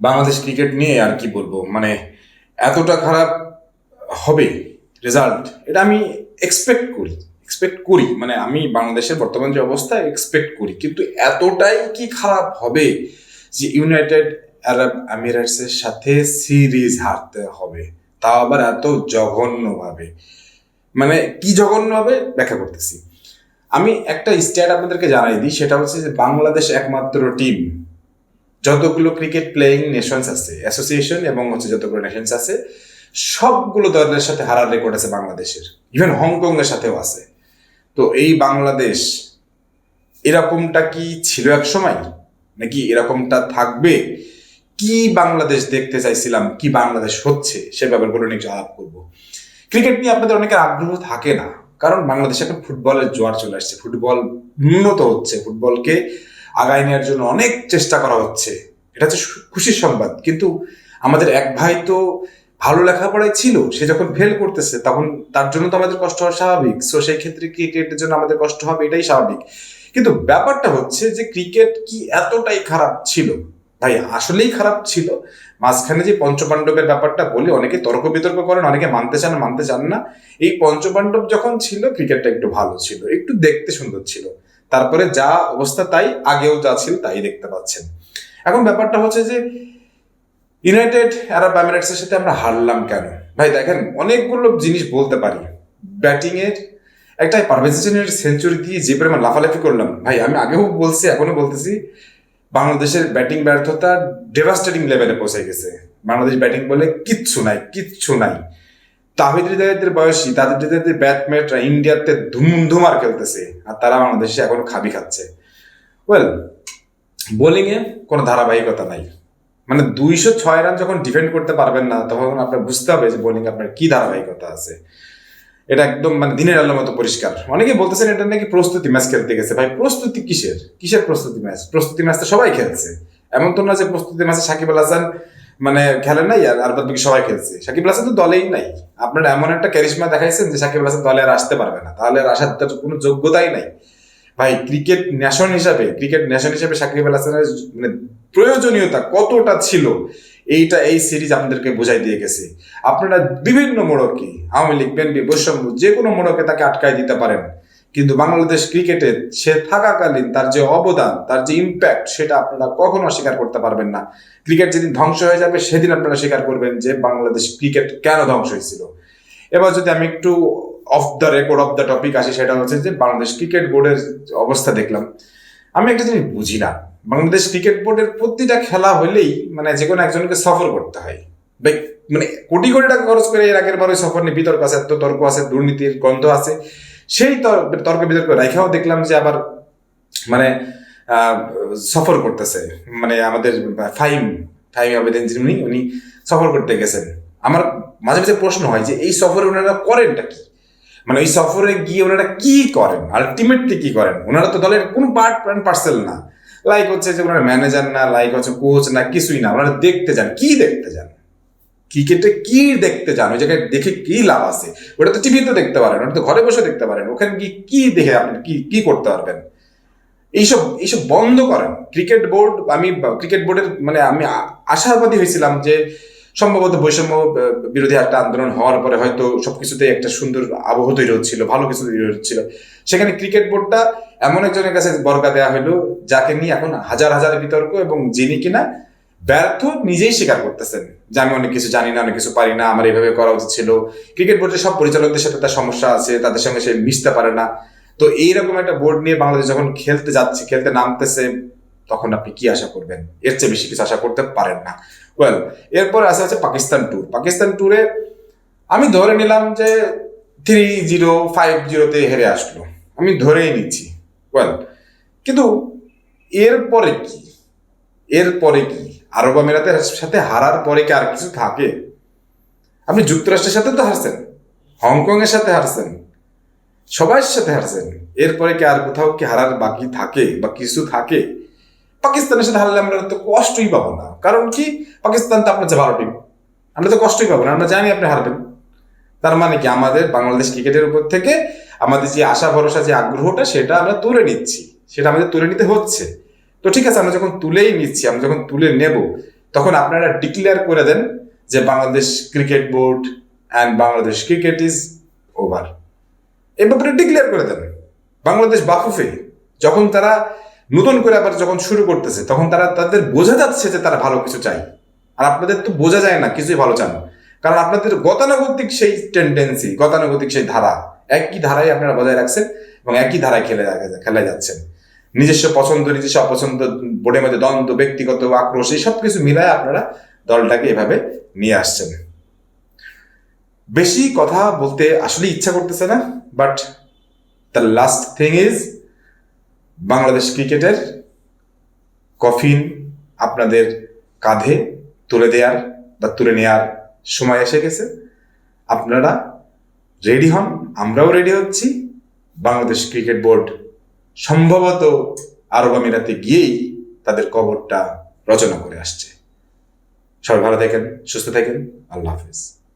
Bangladesh cricket নিয়ে আর কি বলব? মানে এতটা খারাপ হবে রেজাল্ট এটা আমি এক্সপেক্ট করি এক্সপেক্ট করি। মানে আমি বাংলাদেশের বর্তমান যে অবস্থা এক্সপেক্ট করি। কিন্তু এতটাই কি খারাপ হবে যে ইউনাইটেড আরব আমিরাটসের সাথে সিরিজ হারতে হবে? তাও আবার এত জঘন্যভাবে। মানে কি জঘন্যভাবে? ব্যাখ্যা করতেছি। আমি একটা স্ট্যাট আপনাদেরকে জানাই দিই, সেটা হচ্ছে যে বাংলাদেশ একমাত্র টিম যতগুলো ক্রিকেট প্লেয়িং নেশনস আছে অ্যাসোসিয়েশন এবং হচ্ছে যতগুলো নেশনস আছে, সবগুলো দলের সাথে হারার রেকর্ড আছে বাংলাদেশের। ইভেন হংকং এর সাথেও আছে। তো এই বাংলাদেশ এরকমটা কি ছিল এক সময়? নাকি এরকমটা থাকবে? কি বাংলাদেশ দেখতে চাইছিলাম? কি বাংলাদেশ হচ্ছে? সে ব্যাপারগুলো নিয়ে একটু আলাপ করব। ক্রিকেট নিয়ে আপনাদের অনেকের আগ্রহ থাকে না। কারণ বাংলাদেশে এখন ফুটবলের জোয়ার চলে আসছে। ফুটবল উন্নত হচ্ছে। ফুটবলকে আগায় নেওয়ার জন্য অনেক চেষ্টা করা হচ্ছে। এটা হচ্ছে খুশির সংবাদ। কিন্তু আমাদের এক ভাই তো ভালো লেখাপড়ায় ছিল, সে যখন ফেল করতেছে, তখন তার জন্য তো আমাদের কষ্ট হওয়া স্বাভাবিক। সো সেই ক্ষেত্রে ক্রিকেটের জন্য আমাদের কষ্ট হবে, এটাই স্বাভাবিক। কিন্তু ব্যাপারটা হচ্ছে যে ক্রিকেট কি এতটাই খারাপ ছিল? ভাই, আসলেই খারাপ ছিল। মাঝখানে যে পঞ্চপাণ্ডবের ব্যাপারটা বলি, অনেকে তর্ক বিতর্ক করেন, অনেকে মানতে চান মানতে চান না। এই পঞ্চপাণ্ডব যখন ছিল ক্রিকেটটা একটু ভালো ছিল, একটু দেখতে সুন্দর ছিল। তারপরে যা অবস্থা তাই, আগেও যা ছিল তাই দেখতে পাচ্ছেন। এখন ব্যাপারটা হচ্ছে যে ইউনাইটেড আরব এমিরেটসের সাথে আমরা হারলাম কেন? ভাই দেখেন, অনেকগুলো জিনিস বলতে পারি। ব্যাটিং এর একটা পারভেজ হোসেনের সেঞ্চুরি দিয়ে যে পরিমাণ লাফালাফি করলাম। ভাই, আমি আগেও বলছি এখনও বলতেছি, বাংলাদেশের ব্যাটিং ব্যর্থতা ডেভাস্টেটিং লেভেলে পৌঁছে গেছে। বাংলাদেশ ব্যাটিং বলে কিচ্ছু নাই কিচ্ছু নাই। তাহিদ বয়সী তাদের হৃদয়ের ব্যাটমেটরা ইন্ডিয়াতে ধুমধুমার খেলতেছে আর তারা বাংলাদেশে এখনও খাবি খাচ্ছে। ওয়েল বোলিং এ কোনো ধারাবাহিকতা নাই। মানে দুইশো ছয় রান যখন ডিফেন্ড করতে পারবেন না, তখন আপনার বুঝতে হবে যে বোলিং আপনার কি ধারাবাহিকতা আছে। এটা একদম মানে দিনের আলোর মতো পরিষ্কার। অনেকে বলতেছেন এটা নাকি প্রস্তুতি ম্যাচ খেলতে গেছে। ভাই, প্রস্তুতি কিসের? কিসের প্রস্তুতি ম্যাচ? প্রস্তুতি ম্যাচ তো সবাই খেলছে। এমন তো না যে প্রস্তুতি ম্যাচে সাকিব আল হাসান মানে খেলেন নাই আর আর বাকি সবাই খেলছে। সাকিব হাসান তো দলেই নাই। আপনারা এমন একটা ক্যারিশমা দেখাইছেন যে সাকিব হাসান দলে আর আসতে পারবে না। তাহলে আসার তার কোনো যোগ্যতাই নাই। ভাই ক্রিকেট ন্যাশন হিসাবে ক্রিকেট ন্যাশন হিসাবে সাকিব আল হাসানের মানে প্রয়োজনীয়তা কতটা ছিল, এইটা এই সিরিজ আপনাদেরকে বোঝাই দিয়ে গেছে। আপনারা বিভিন্ন মোড়কে, আওয়ামী লীগ বিএনপি বৈষম্য যে কোনো মোড়কে তাকে আটকায় দিতে পারেন। কিন্তু বাংলাদেশ ক্রিকেটে সে থাকাকালীন তার যে অবদান, তার যে ইম্প্যাক্ট সেটা আপনারা কখনো স্বীকার করতে পারবেন না। ক্রিকেট যেদিন ধ্বংস হয়ে যাবে, সেদিন আপনারা স্বীকার করবেন যে বাংলাদেশ ক্রিকেট কেন ধ্বংস হয়েছিল। এবার যদি আমি একটু off the record off the topic আসি, সেটা হচ্ছে যে বাংলাদেশ ক্রিকেট বোর্ডের অবস্থা দেখলাম। আমি একটা জিনিস বুঝি না। বাংলাদেশ ক্রিকেট বোর্ডের প্রতিটা খেলা হলেই মানে যে কোনো একজনকে সফর করতে হয়। মানে কোটি কোটি টাকা খরচ করে এর আগের বার সফর নিয়ে বিতর্ক আছে তর্ক আছে, দুর্নীতির গন্ধ আছে। সেই তর- তর্ক বিতর্ক রাইখাও দেখলাম যে আবার মানে সফর করতেছে। মানে আমাদের ফাইম ফাইম আবেদন যিনি উনি সফর করতে গেছেন। আমার মাঝে মাঝে প্রশ্ন হয় যে, এই সফরে ওনারা করেনটা কি? মানে ওই সফরে গিয়ে ওনারা কি করেন? আলটিমেটলি কি করেন? ওনারা তো দলের কোনো পার্ট অ্যান্ড পার্সেল না। লাইক হচ্ছে যে ওনারা ম্যানেজার না লাইক হচ্ছে কোচ না, কিছুই না। ওনারা দেখতে যান। কি দেখতে যান? ক্রিকেটে কি দেখতে চান? ওই জায়গায় দেখে কি লাভ আছে? ওটা তো টিভিতে দেখতে পারেন, ওটা তো ঘরে বসে দেখতে পারেন। ওখানে গিয়ে কি দেখে আপনি কি কি করতে পারবেন? এইসব এইসব বন্ধ করেন। ক্রিকেট বোর্ড, আমি ক্রিকেট বোর্ডের মানে আমি আশাবাদী হয়েছিলাম যে সম্ভবত বৈষম্য বিরোধী একটা আন্দোলন হওয়ার পরে হয়তো সবকিছুতে একটা সুন্দর আবহ তৈরি হচ্ছিল, ভালো কিছু তৈরি হচ্ছিল। সেখানে ক্রিকেট বোর্ডটা এমন একজনের কাছে বর্গা দেওয়া হলো, যাকে নিয়ে এখন হাজার হাজার বিতর্ক এবং যিনি কিনা ব্যর্থ নিজেই স্বীকার করতেছেন যে আমি অনেক কিছু জানি না, অনেক কিছু পারি না, আমার এইভাবে করা উচিত ছিল। ক্রিকেট বোর্ডের সব পরিচালকদের সাথে তার সমস্যা আছে, তাদের সঙ্গে সে মিশতে পারে না। তো এইরকম একটা বোর্ড নিয়ে বাংলাদেশ যখন খেলতে যাচ্ছে, খেলতে নামতেছে, তখন আপনি কি আশা করবেন? এর চেয়ে বেশি কিছু আশা করতে পারেন না। ওয়েল এরপর আসে হচ্ছে পাকিস্তান ট্যুর পাকিস্তান ট্যুরে আমি ধরে নিলাম যে থ্রি জিরো ফাইভ জিরোতে হেরে আসলো। আমি ধরেই নিচ্ছি। ওয়েল কিন্তু এরপরে কি? এরপরে কি? আরব আমিরাতের সাথে হারার পরে কি আর কিছু থাকে? আপনি যুক্তরাষ্ট্রের সাথে তো হারছেন হংকং এর সাথে হারছেন সবার সাথে হারছেন। এরপরে কি আর কোথাও কি হারার বাকি থাকে বা কিছু থাকে? পাকিস্তানের সাথে হারলে আমরা তো কষ্টই পাবো না। কারণ কি? পাকিস্তান তো আপনার যে ভালো টিম আমরা তো কষ্টই পাবো না। আমরা জানি আপনি হারবেন। তার মানে কি আমাদের বাংলাদেশ ক্রিকেটের উপর থেকে আমাদের যে আশা, ভরসা, যে আগ্রহটা, সেটা আমরা তুলে নিচ্ছি। সেটা আমাদের তুলে নিতে হচ্ছে। তো ঠিক আছে, আমরা যখন তুলেই নিচ্ছি, আমরা যখন তুলে নেব, তখন আপনারা ডিক্লেয়ার করে দেন যে Bangladesh cricket board and Bangladesh cricket is over এ ব্যাপারে ডিক্লেয়ার করে দেন। বাংলাদেশ বাফুফে, যখন তারা নতুন করে আবার যখন শুরু করতেছে, তখন তারা তাদের বোঝা যাচ্ছে যে তারা ভালো কিছু চাই আর আপনাদের তো বোঝা যায় না, কিছুই ভালো চান কারণ আপনাদের গতানুগতিক সেই টেন্ডেন্সি গতানুগতিক সেই ধারা, একই ধারায় আপনারা বজায় রাখছেন এবং একই ধারায় খেলে খেলে যাচ্ছেন। নিজস্ব পছন্দ, নিজস্ব অপছন্দ, বোর্ডের মধ্যে দ্বন্দ্ব, ব্যক্তিগত আক্রোশ, এই সব কিছু মিলায় আপনারা দলটাকে এভাবে নিয়ে আসছেন। বেশি কথা বলতে আসলে ইচ্ছা করতেছে না but the last thing is Bangladesh ক্রিকেটের কফিন আপনাদের কাঁধে তুলে দেওয়ার বা তুলে নেওয়ার সময় এসে গেছে। আপনারা রেডি হন, আমরাও রেডি হচ্ছি। বাংলাদেশ ক্রিকেট বোর্ড সম্ভবত আরব আমিরাতে গিয়েই তাদের কবরটা রচনা করে আসছে। সবাই ভালো থাকেন, সুস্থ থাকেন। আল্লাহ হাফিজ।